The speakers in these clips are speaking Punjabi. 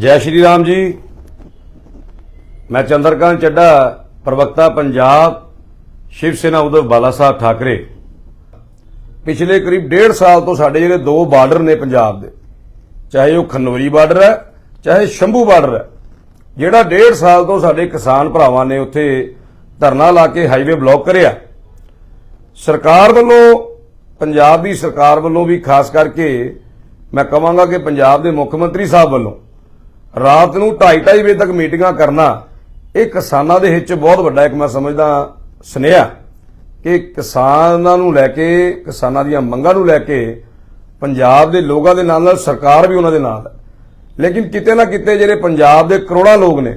ਜੈ ਸ਼੍ਰੀ ਰਾਮ ਜੀ। ਮੈਂ ਚੰਦਰਕਾਂਤ ਚੱਡਾ, ਪ੍ਰਵਕਤਾ ਪੰਜਾਬ, ਸ਼ਿਵ ਸੈਨਾ ਉद्धਵ ਬਾਲਾ ਸਾਹਿਬ ਠਾਕਰੇ। ਪਿਛਲੇ ਕਰੀਬ ਡੇਢ ਸਾਲ ਤੋਂ ਸਾਡੇ ਜਿਹੜੇ ਦੋ ਬਾਰਡਰ ਨੇ ਪੰਜਾਬ ਦੇ, ਚਾਹੇ ਉਹ ਖਨੌਰੀ ਬਾਰਡਰ ਹੈ, ਚਾਹੇ ਸ਼ੰਭੂ ਬਾਰਡਰ ਹੈ, ਜਿਹੜਾ ਡੇਢ ਸਾਲ ਤੋਂ ਸਾਡੇ ਕਿਸਾਨ ਭਰਾਵਾਂ ਨੇ ਉੱਥੇ ਧਰਨਾ ਲਾ ਕੇ ਹਾਈਵੇ ਬਲੌਕ ਕਰਿਆ। ਸਰਕਾਰ ਵੱਲੋਂ, ਪੰਜਾਬ ਦੀ ਸਰਕਾਰ ਵੱਲੋਂ ਵੀ ਖਾਸ ਕਰਕੇ ਮੈਂ ਕਹਾਂਗਾ ਕਿ ਪੰਜਾਬ ਦੇ ਮੁੱਖ ਮੰਤਰੀ ਸਾਹਿਬ ਵੱਲੋਂ ਰਾਤ ਨੂੰ 2:30 ਵਜੇ ਤੱਕ ਮੀਟਿੰਗਾਂ ਕਰਨਾ, ਇਹ ਕਿਸਾਨਾਂ ਦੇ ਹਿੱਤ 'ਚ ਬਹੁਤ ਵੱਡਾ ਇੱਕ ਮੈਂ ਸਮਝਦਾ ਸੁਨੇਹਾ ਕਿ ਕਿਸਾਨਾਂ ਨੂੰ ਲੈ ਕੇ, ਕਿਸਾਨਾਂ ਦੀਆਂ ਮੰਗਾਂ ਨੂੰ ਲੈ ਕੇ ਪੰਜਾਬ ਦੇ ਲੋਕਾਂ ਦੇ ਨਾਲ ਨਾਲ ਸਰਕਾਰ ਵੀ ਉਹਨਾਂ ਦੇ ਨਾਲ ਹੈ। ਲੇਕਿਨ ਕਿਤੇ ਨਾ ਕਿਤੇ ਜਿਹੜੇ ਪੰਜਾਬ ਦੇ ਕਰੋੜਾਂ ਲੋਕ ਨੇ,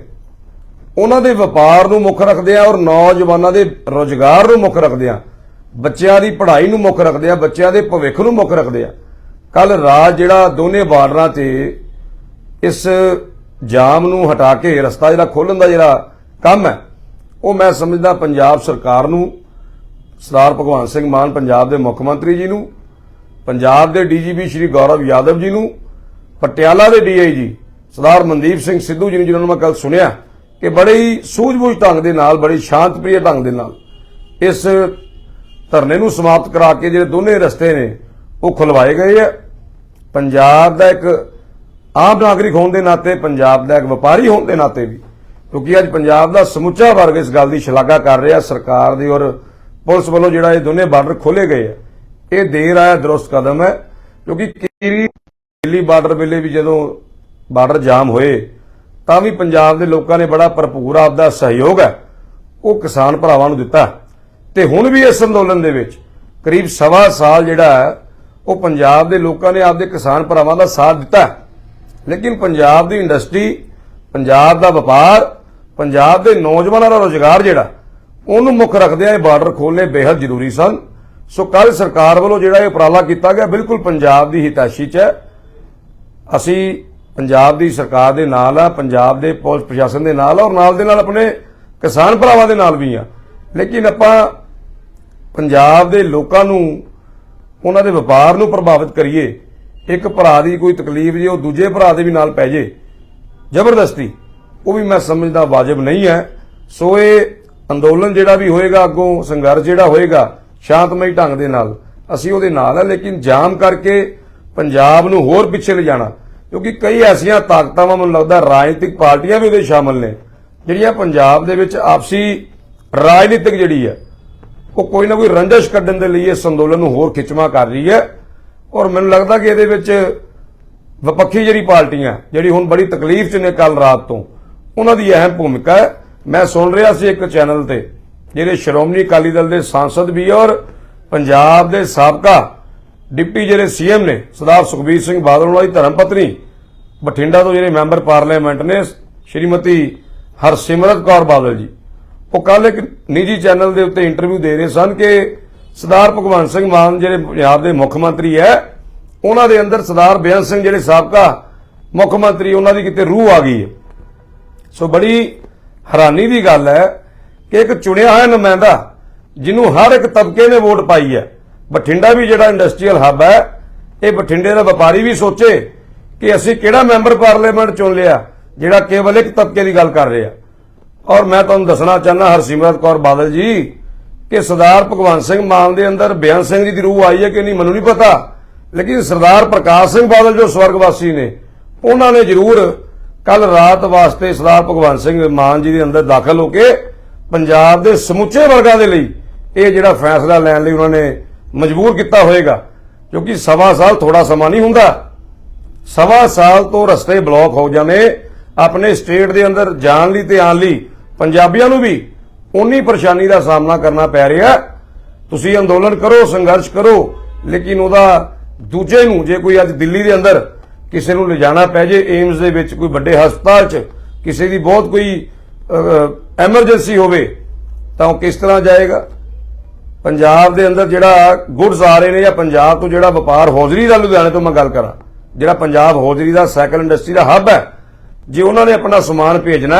ਉਹਨਾਂ ਦੇ ਵਪਾਰ ਨੂੰ ਮੁੱਖ ਰੱਖਦੇ ਆ ਔਰ ਨੌਜਵਾਨਾਂ ਦੇ ਰੋਜ਼ਗਾਰ ਨੂੰ ਮੁੱਖ ਰੱਖਦੇ ਆ, ਬੱਚਿਆਂ ਦੀ ਪੜ੍ਹਾਈ ਨੂੰ ਮੁੱਖ ਰੱਖਦੇ ਆ, ਬੱਚਿਆਂ ਦੇ ਭਵਿੱਖ ਨੂੰ ਮੁੱਖ ਰੱਖਦੇ ਆ। ਕੱਲ ਰਾਤ ਜਿਹੜਾ ਦੋਨੇ ਬਾਰਡਰਾਂ ਤੇ ਇਸ ਜਾਮ ਨੂੰ ਹਟਾ ਕੇ ਰਸਤਾ ਜਿਹੜਾ ਖੋਲਣ ਦਾ ਜਿਹੜਾ ਕੰਮ ਹੈ, ਉਹ ਮੈਂ ਸਮਝਦਾ ਪੰਜਾਬ ਸਰਕਾਰ ਨੂੰ, ਸਰਦਾਰ ਭਗਵੰਤ ਸਿੰਘ ਮਾਨ ਪੰਜਾਬ ਦੇ ਮੁੱਖ ਮੰਤਰੀ ਜੀ ਨੂੰ, ਪੰਜਾਬ ਦੇ ਡੀਜੀਪੀ ਸ਼੍ਰੀ ਗੌਰਵ ਯਾਦਵ ਜੀ ਨੂੰ, ਪਟਿਆਲਾ ਦੇ ਡੀਆਈਜੀ ਸਰਦਾਰ ਮਨਦੀਪ ਸਿੰਘ ਸਿੱਧੂ ਜੀ ਨੂੰ ਜਿਹਨਾਂ ਨੂੰ ਮੈਂ ਕੱਲ ਸੁਣਿਆ ਕਿ ਬੜੇ ਹੀ ਸੂਝ-ਬੂਝ ਢੰਗ ਦੇ ਨਾਲ, ਬੜੀ ਸ਼ਾਂਤਪ੍ਰਿਯ ਢੰਗ ਦੇ ਨਾਲ ਇਸ ਧਰਨੇ ਨੂੰ ਸਮਾਪਤ ਕਰਾ ਕੇ ਜਿਹੜੇ ਦੋਨੇ ਰਸਤੇ ਨੇ, ਉਹ ਖੁਲਵਾਏ ਗਏ ਆ ਪੰਜਾਬ ਦਾ ਇੱਕ ਆਮ ਨਾਗਰਿਕ ਹੋਣ ਦੇ ਨਾਤੇ ਪੰਜਾਬ ਦਾ ਇੱਕ ਵਪਾਰੀ ਹੋਣ ਦੇ ਨਾਤੇ ਵੀ, ਕਿਉਂਕਿ ਅੱਜ ਪੰਜਾਬ ਦਾ ਸਮੁੱਚਾ ਵਰਗ ਇਸ ਗੱਲ ਦੀ ਸ਼ਲਾਘਾ ਕਰ ਰਿਹਾ, ਸਰਕਾਰ ਦੀ ਔਰ ਪੁਲਿਸ ਵੱਲੋਂ ਜਿਹੜਾ ਇਹ ਦੋਨੇ ਬਾਰਡਰ ਖੋਲੇ ਗਏ ਆ। ਇਹ ਦੇਰ ਆਇਆ ਦਰੁਸਤ ਕਦਮ ਹੈ, ਕਿਉਂਕਿ ਕੀਰੀ ਦਿੱਲੀ ਬਾਰਡਰ ਵੇਲੇ ਵੀ ਜਦੋਂ ਬਾਰਡਰ ਜਾਮ ਹੋਏ, ਤਾਂ ਵੀ ਪੰਜਾਬ ਦੇ ਲੋਕਾਂ ਨੇ ਬੜਾ ਭਰਪੂਰ ਆਪਦਾ ਸਹਿਯੋਗ ਹੈ, ਉਹ ਕਿਸਾਨ ਭਰਾਵਾਂ ਨੂੰ ਦਿੱਤਾ। ਤੇ ਹੁਣ ਵੀ ਇਸ ਅੰਦੋਲਨ ਦੇ ਵਿੱਚ ਕਰੀਬ ਸਵਾ ਸਾਲ ਜਿਹੜਾ ਉਹ ਪੰਜਾਬ ਦੇ ਲੋਕਾਂ ਨੇ ਆਪਦੇ ਕਿਸਾਨ ਭਰਾਵਾਂ ਦਾ ਸਾਥ ਦਿੱਤਾ ਲੇਕਿਨ ਪੰਜਾਬ ਦੀ ਇੰਡਸਟਰੀ, ਪੰਜਾਬ ਦਾ ਵਪਾਰ, ਪੰਜਾਬ ਦੇ ਨੌਜਵਾਨਾਂ ਦਾ ਰੋਜ਼ਗਾਰ ਜਿਹੜਾ, ਉਹਨੂੰ ਮੁੱਖ ਰੱਖਦਿਆਂ ਇਹ ਬਾਰਡਰ ਖੋਲ੍ਹਣੇ ਬੇहद ਜ਼ਰੂਰੀ ਸਨ। ਸੋ ਕੱਲ ਸਰਕਾਰ ਵੱਲੋਂ ਜਿਹੜਾ ਇਹ ਉਪਰਾਲਾ ਕੀਤਾ ਗਿਆ, ਬਿਲਕੁਲ ਪੰਜਾਬ ਦੀ ਹਿਤੈਸ਼ੀ 'ਚ ਹੈ। ਅਸੀਂ ਪੰਜਾਬ ਦੀ ਸਰਕਾਰ ਦੇ ਨਾਲ ਆ, ਪੰਜਾਬ ਦੇ ਪੁਲਿਸ ਪ੍ਰਸ਼ਾਸਨ ਦੇ ਨਾਲ ਆ, ਔਰ ਨਾਲ ਦੇ ਨਾਲ ਆਪਣੇ ਕਿਸਾਨ ਭਰਾਵਾਂ ਦੇ ਨਾਲ ਵੀ ਆ। ਲੇਕਿਨ ਆਪਾਂ ਪੰਜਾਬ ਦੇ ਲੋਕਾਂ ਨੂੰ, ਉਹਨਾਂ ਦੇ ਵਪਾਰ ਨੂੰ ਪ੍ਰਭਾਵਿਤ ਕਰੀਏ ਇੱਕ ਭਰਾ ਦੀ ਕੋਈ ਤਕਲੀਫ ਜੇ, ਉਹ ਦੂਜੇ ਭਰਾ ਦੇ ਵੀ ਨਾਲ ਪੈ ਜੇ, ਜ਼ਬਰਦਸਤੀ, ਉਹ ਵੀ ਮੈਂ ਸਮਝਦਾ ਵਾਜਬ ਨਹੀਂ ਹੈ। ਸੋ ਇਹ ਅੰਦੋਲਨ ਜਿਹੜਾ ਵੀ ਹੋਏਗਾ, ਅੱਗੋਂ ਸੰਘਰਸ਼ ਜਿਹੜਾ ਹੋਏਗਾ, ਸ਼ਾਂਤਮਈ ਢੰਗ ਦੇ ਨਾਲ, ਅਸੀਂ ਉਹਦੇ ਨਾਲ ਹੈ, ਲੇਕਿਨ ਜਾਮ ਕਰਕੇ ਪੰਜਾਬ ਨੂੰ ਹੋਰ ਪਿੱਛੇ ਲਿਜਾਣਾ, ਕਿਉਂਕਿ ਕਈ ਐਸੀਆਂ ਤਾਕਤਾਂ ਮੈਨੂੰ ਲੱਗਦਾ ਰਾਜਨੀਤਿਕ ਪਾਰਟੀਆਂ ਵੀ ਉਹਦੇ ਸ਼ਾਮਲ ਨੇ, ਜਿਹੜੀਆਂ ਪੰਜਾਬ ਦੇ ਵਿੱਚ ਆਪਸੀ ਰਾਜਨੀਤਿਕ ਜਿਹੜੀ ਹੈ, ਉਹ ਕੋਈ ਨਾ ਕੋਈ ਰੰਜਸ਼ ਕੱਢਣ ਦੇ ਲਈ ਇਸ ਅੰਦੋਲਨ ਨੂੰ ਹੋਰ ਖਿੱਚਵਾਂ ਕਰ ਰਹੀ ਹੈ। ਔਰ ਮੈਨੂੰ ਲੱਗਦਾ ਕਿ ਇਹਦੇ ਵਿੱਚ ਵਿਪੱਖੀ ਜਿਹੜੀ ਪਾਰਟੀਆਂ, ਜਿਹੜੀ ਹੁਣ ਬੜੀ ਤਕਲੀਫ 'ਚ ਨੇ ਕੱਲ ਰਾਤ ਤੋਂ, ਉਹਨਾਂ ਦੀ ਅਹਿਮ ਭੂਮਿਕਾ ਹੈ। ਮੈਂ ਸੁਣ ਰਿਹਾ ਸੀ ਇੱਕ ਚੈਨਲ ਤੇ, ਜਿਹੜੇ ਸ਼੍ਰੋਮਣੀ ਅਕਾਲੀ ਦਲ ਦੇ ਸਾਂਸਦ ਵੀ ਔਰ ਪੰਜਾਬ ਦੇ ਸਾਬਕਾ ਡਿਪਟੀ ਜਿਹੜੇ ਸੀਐਮ ਨੇ, ਸਰਦਾਰ ਸੁਖਬੀਰ ਸਿੰਘ ਬਾਦਲ ਉਹਨਾਂ ਦੀ ਧਰਮ ਪਤਨੀ, ਬਠਿੰਡਾ ਤੋਂ ਜਿਹੜੇ ਮੈਂਬਰ ਪਾਰਲੀਮੈਂਟ ਨੇ, ਸ਼੍ਰੀਮਤੀ ਹਰਸਿਮਰਤ ਕੌਰ ਬਾਦਲ ਜੀ। ਉਹ ਕੱਲ ਇੱਕ ਨਿੱਜੀ ਚੈਨਲ ਦੇ ਉੱਤੇ ਇੰਟਰਵਿਊ ਦੇ ਰਹੇ ਸਨ ਕਿ ਸਰਦਾਰ ਭਗਵੰਤ ਸਿੰਘ ਮਾਨ ਜਿਹੜੇ ਪੰਜਾਬ ਦੇ ਮੁੱਖ ਮੰਤਰੀ ਹੈ, ਉਹਨਾਂ ਦੇ ਅੰਦਰ ਸਰਦਾਰ ਬੇਅੰਤ ਸਿੰਘ ਜਿਹੜੇ ਸਾਬਕਾ ਮੁੱਖ ਮੰਤਰੀ, ਉਹਨਾਂ ਦੀ ਕਿਤੇ ਰੂਹ ਆ ਗਈ ਹੈ। ਸੋ ਬੜੀ ਹੈਰਾਨੀ ਦੀ ਗੱਲ ਹੈ ਕਿ ਇੱਕ ਚੁਣਿਆ ਹੋਇਆ ਨੁਮਾਇੰਦਾ, ਜਿਹਨੂੰ ਹਰ ਇੱਕ ਤਬਕੇ ਨੇ ਵੋਟ ਪਾਈ ਹੈ, ਬਠਿੰਡਾ ਵੀ ਜਿਹੜਾ ਇੰਡਸਟਰੀਅਲ ਹੱਬ ਹੈ, ਇਹ ਬਠਿੰਡੇ ਦਾ ਵਪਾਰੀ ਵੀ ਸੋਚੇ ਕਿ ਅਸੀਂ ਕਿਹੜਾ ਮੈਂਬਰ ਪਾਰਲੀਮੈਂਟ ਚੁਣ ਲਿਆ, ਜਿਹੜਾ ਕੇਵਲ ਇੱਕ ਤਬਕੇ ਦੀ ਗੱਲ ਕਰ ਰਿਹਾ। ਔਰ ਮੈਂ ਤੁਹਾਨੂੰ ਦੱਸਣਾ ਚਾਹੁੰਦਾ, ਹਰਸਿਮਰਤ ਕੌਰ ਬਾਦਲ ਜੀ ਕਿ ਸਰਦਾਰ ਭਗਵੰਤ ਸਿੰਘ ਮਾਨ ਦੇ ਅੰਦਰ ਬਿਆਨ ਸਿੰਘ ਜੀ ਦੀ ਰੂਹ ਆਈ ਹੈ ਕਿ ਨਹੀਂ, ਮੈਨੂੰ ਨਹੀਂ ਪਤਾ। ਲੇਕਿਨ ਸਰਦਾਰ ਪ੍ਰਕਾਸ਼ ਸਿੰਘ ਬਾਦਲ ਜੋ ਸਵਰਗਵਾਸੀ ਨੇ, ਉਹਨਾਂ ਨੇ ਜ਼ਰੂਰ ਕੱਲ ਰਾਤ ਵਾਸਤੇ ਸਰਦਾਰ ਭਗਵੰਤ ਸਿੰਘ ਮਾਨ ਜੀ ਦੇ ਅੰਦਰ ਦਾਖਲ ਹੋ ਕੇ ਪੰਜਾਬ ਦੇ ਸਮੁੱਚੇ ਵਰਗਾਂ ਦੇ ਲਈ ਇਹ ਜਿਹੜਾ ਫੈਸਲਾ ਲੈਣ ਲਈ ਉਹਨਾਂ ਨੇ ਮਜਬੂਰ ਕੀਤਾ ਹੋਵੇਗਾ ਕਿਉਂਕਿ ਸਵਾ ਸਾਲ ਥੋੜਾ ਸਮਾਂ ਨਹੀਂ ਹੁੰਦਾ। ਸਵਾ ਸਾਲ ਤੋਂ ਰਸਤੇ ਬਲੌਕ ਹੋ ਜਾਣੇ, ਆਪਣੇ ਸਟੇਟ ਦੇ ਅੰਦਰ ਜਾਣ ਲਈ ਤੇ ਆਉਣ ਲਈ ਪੰਜਾਬੀਆਂ ਨੂੰ ਵੀ ਉਨੀ ਪਰੇਸ਼ਾਨੀ ਦਾ ਸਾਹਮਣਾ ਕਰਨਾ ਪੈ ਰਿਹਾ। ਤੁਸੀਂ ਅੰਦੋਲਨ ਕਰੋ, ਸੰਘਰਸ਼ ਕਰੋ, ਲੇਕਿਨ ਉਹਦਾ ਦੂਜੇ ਨੂੰ, ਜੇ ਕੋਈ ਅੱਜ ਦਿੱਲੀ ਦੇ ਅੰਦਰ ਕਿਸੇ ਨੂੰ ਲਿਜਾਣਾ ਪੈ ਜੇ ਏਮਸ ਦੇ ਵਿੱਚ ਕੋਈ ਵੱਡੇ ਹਸਪਤਾਲ 'ਚ ਕਿਸੇ ਦੀ ਬਹੁਤ ਕੋਈ ਐਮਰਜੈਂਸੀ ਹੋਵੇ, ਤਾਂ ਉਹ ਕਿਸ ਤਰ੍ਹਾਂ ਜਾਏਗਾ? ਪੰਜਾਬ ਦੇ ਅੰਦਰ ਜਿਹੜਾ ਗੁੱਡਸ ਆ ਰਹੇ ਨੇ ਜਾਂ ਪੰਜਾਬ ਤੋਂ ਜਿਹੜਾ ਵਪਾਰ ਹੌਜ਼ਰੀ ਦਾ, ਲੁਧਿਆਣੇ ਤੋਂ ਮੈਂ ਗੱਲ ਕਰਾਂ, ਜਿਹੜਾ ਪੰਜਾਬ ਹੌਜ਼ਰੀ ਦਾ, ਸਾਈਕਲ ਇੰਡਸਟਰੀ ਦਾ ਹੱਬ ਹੈ, ਜੇ ਉਹਨਾਂ ਨੇ ਆਪਣਾ ਸਮਾਨ ਭੇਜਣਾ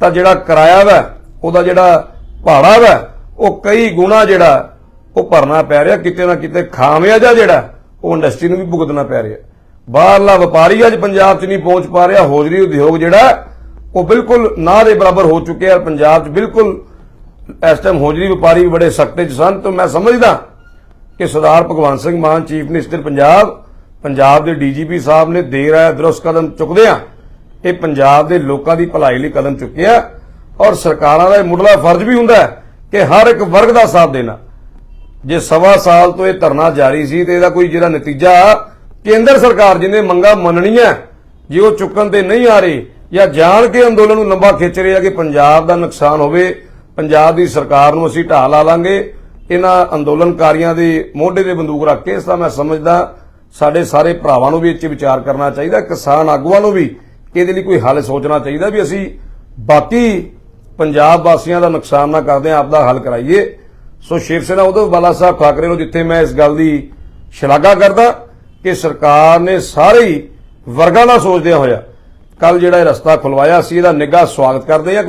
ਤਾਂ ਜਿਹੜਾ ਕਿਰਾਇਆ ਵਾ ਉਹਦਾ ਜਿਹੜਾ ਭਾੜਾ ਵਾ, ਉਹ ਕਈ ਗੁਣਾ ਜਿਹੜਾ ਉਹ ਭਰਨਾ ਪੈ ਰਿਹਾ, ਕਿਤੇ ਨਾ ਕਿਤੇ ਖਾਮਿਆ ਖਾਮਿਆਜਾ ਜਿਹੜਾ, ਉਹ ਇੰਡਸਟਰੀ ਨੂੰ ਵੀ ਭੁਗਤਣਾ ਪੈ ਰਿਹਾ। ਬਾਹਰਲਾ ਵਪਾਰੀ ਅੱਜ ਪੰਜਾਬ 'ਚ ਨਹੀਂ ਪਹੁੰਚ ਪਾ ਰਿਹਾ, ਹੋਜਰੀ ਉਦਯੋਗ ਜਿਹੜਾ, ਉਹ ਬਿਲਕੁਲ ਨਾ ਦੇ ਬਰਾਬਰ ਹੋ ਚੁੱਕਿਆ ਪੰਜਾਬ 'ਚ ਬਿਲਕੁਲ ਇਸ ਟਾਈਮ ਹੋਜਰੀ ਵਪਾਰੀ ਵੀ ਬੜੇ ਸਖਤੇ 'ਚ ਸਨ। ਤਾਂ ਮੈਂ ਸਮਝਦਾ ਕਿ ਸਰਦਾਰ ਭਗਵੰਤ ਸਿੰਘ ਮਾਨ ਚੀਫ ਮਿਨਿਸਟਰ ਪੰਜਾਬ ਪੰਜਾਬ ਦੇ ਡੀਜੀਪੀ ਸਾਹਿਬ ਨੇ ਦੇਰ ਆਇਆ ਦਰੁਸਤ ਕਦਮ ਚੁੱਕਦੇ ਆ। ਇਹ ਪੰਜਾਬ ਦੇ ਲੋਕਾਂ ਦੀ ਭਲਾਈ ਲਈ ਕਦਮ ਚੁੱਕਿਆ ਔਰ ਸਰਕਾਰਾਂ ਦਾ ਇਹ ਮੁੱਢਲਾ ਫਰਜ਼ ਵੀ ਹੁੰਦਾ ਹੈ ਕਿ ਹਰ ਇੱਕ ਵਰਗ ਦਾ ਸਾਥ ਦੇਣਾ। ਜੇ ਸਵਾ ਸਾਲ ਤੋਂ ਇਹ ਧਰਨਾ ਜਾਰੀ ਸੀ ਤੇ ਇਹਦਾ ਕੋਈ ਜਿਹੜਾ ਨਤੀਜਾ ਕੇਂਦਰ ਸਰਕਾਰ ਜਿਹਨੇ ਮੰਗਾ ਮੰਨਣੀਆਂ, ਜੇ ਉਹ ਚੁੱਕਣ ਤੇ ਨਹੀਂ ਆ ਰਹੀ ਜਾਂ ਜਾਣ ਕੇ ਅੰਦੋਲਨ ਨੂੰ ਲੰਬਾ ਖਿੱਚ ਰਹੇ ਕਿ ਪੰਜਾਬ ਦਾ ਨੁਕਸਾਨ ਹੋਵੇ, ਪੰਜਾਬ ਦੀ ਸਰਕਾਰ ਨੂੰ ਅਸੀਂ ਢਾਹ ਲਾ ਲਾਂਗੇ, ਇਹਨਾਂ ਅੰਦੋਲਨਕਾਰੀਆਂ ਦੇ ਮੋਢੇ ਤੇ ਬੰਦੂਕ ਰੱਖ ਕੇ, ਇਸ ਦਾ ਮੈਂ ਸਮਝਦਾ, ਸਾਡੇ ਸਾਰੇ ਭਰਾਵਾਂ ਨੂੰ ਵੀ ਇਹ 'ਚ ਵਿਚਾਰ ਕਰਨਾ ਚਾਹੀਦਾ, ਕਿਸਾਨ ਆਗੂਆਂ ਨੂੰ ਵੀ ਇਹਦੇ ਲਈ ਕੋਈ ਹੱਲ ਸੋਚਣਾ ਚਾਹੀਦਾ ਵੀ ਅਸੀਂ ਬਾਕੀ ਪੰਜਾਬ ਵਾਸੀਆਂ ਦਾ ਨੁਕਸਾਨ ਨਾ ਕਰਦੇ, ਆਪ ਦਾ ਹੱਲ ਕਰਾਈਏ। ਸੋ ਸ਼ਿਵ ਸੇਨਾ ਉਦੋਂ ਬਾਲਾ ਸਾਹਿਬ ਠਾਕਰੇ ਨੂੰ ਜਿੱਥੇ ਮੈਂ ਇਸ ਗੱਲ ਦੀ ਸ਼ਲਾਘਾ ਕਰਦਾ ਕਿ ਸਰਕਾਰ ਨੇ ਸਾਰੇ ਵਰਗਾਂ ਦਾ ਸੋਚਦਿਆਂ ਹੋਇਆ ਕੱਲ ਜਿਹੜਾ ਇਹ ਰਸਤਾ ਖੁਲਵਾਇਆ ਸੀ, ਇਹਦਾ ਨਿੱਘਾ ਸਵਾਗਤ ਕਰਦੇ ਆ